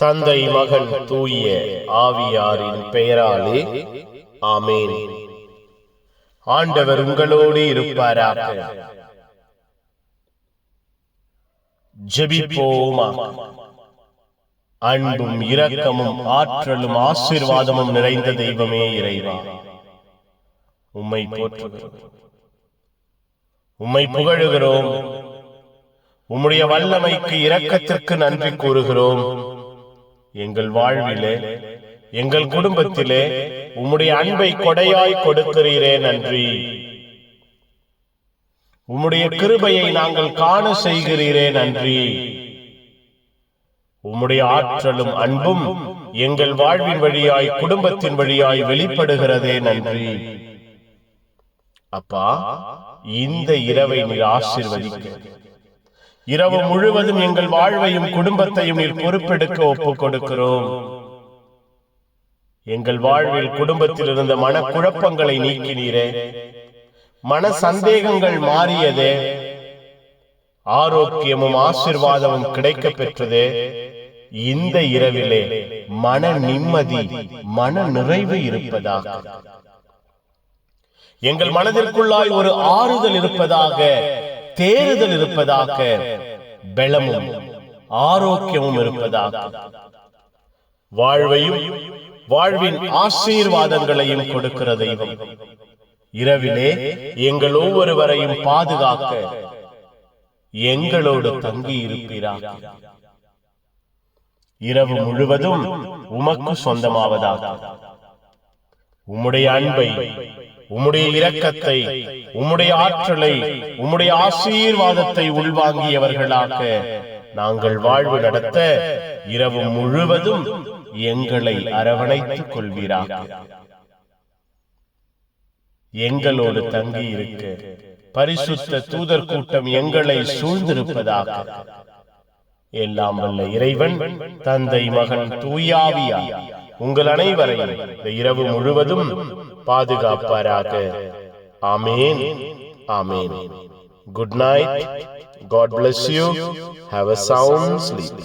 தந்தை மகன் தூய ஆவியாரின் பெயராலே ஆமேன். ஆண்டவர் உங்களோடு இருப்பாராக. ஜெபிப்போமா? அன்பும் இரக்கமும் ஆற்றலும் ஆசீர்வாதமும் நிறைந்த தெய்வமே இறைவா. உம்மை போற்றுகிறோம். உம்மை புகழுகிறோம். உம்முடைய வல்லமைக்கு இரக்கத்திற்கு நன்றி கூறுகிறோம். எங்கள் வாழ்விலே எங்கள் குடும்பத்திலே உம்முடைய அன்பை கொடையாய் கொடுக்கிறீரே நன்றி. உம்முடைய கிருபையை நாங்கள் காண செய்கிறீரே நன்றி. உம்முடைய ஆற்றலும் அன்பும் எங்கள் வாழ்வின் வழியாய் குடும்பத்தின் வழியாய் வெளிப்படுகிறதே நன்றி. அப்பா இந்த இரவை நீர் ஆசீர்வதிக்க. இரவு முழுவதும் எங்கள் வாழ்வையும் குடும்பத்தையும் நீர் பொறுப்பெடுக்க ஒப்புக் கொடுக்கிறோம் எங்கள் வாழ்வில் குடும்பத்தில் இருந்த மனக்குழப்பங்களை நீக்கினீரே. மன சந்தேகங்கள் மாறியதே. ஆரோக்கியமும் ஆசிர்வாதமும் கிடைக்க பெற்றதே இந்த இரவிலே மன நிம்மதி மன நிறைவு இருப்பதாக. எங்கள் மனதிற்குள்ளாய் ஒரு ஆறுதல் இருப்பதாக. தேறுதல் இருப்பதாக பலமும் ஆரோக்கியமும் இருப்பதாக. வாழ்வையும் வாழ்வின் ஆசீர்வாதங்களையும் கொடுக்கிற தெய்வம். இரவிலே எங்கள் ஒவ்வொருவரையும் பாதுகாக்க எங்களோடு தங்கி இருப்பீராக இரவு முழுவதும் உமக்கு சொந்தமாவதாக. உம்முடைய அன்பை உம்முடைய இரக்கத்தை உம்முடைய ஆற்றலை உம்முடைய ஆசீர்வாதத்தை உள்வாங்கியவர்களாக நாங்கள் வாழ்வு நடத்த இரவு முழுவதும் எங்களை அரவணைத்துக் கொள்வீராக எங்களோடு தங்கி இருக்க பரிசுத்த தூதர் கூட்டம் எங்களை சூழ்ந்திருப்பதாக எல்லாம் வல்ல இறைவன் தந்தை மகன் தூயாவியா உங்கள் அனைவரையும் இந்த இரவு முழுவதும் பாதுகாப்பாராக. ஆமேன். ஆமேன். Good night God bless you have a sound sleep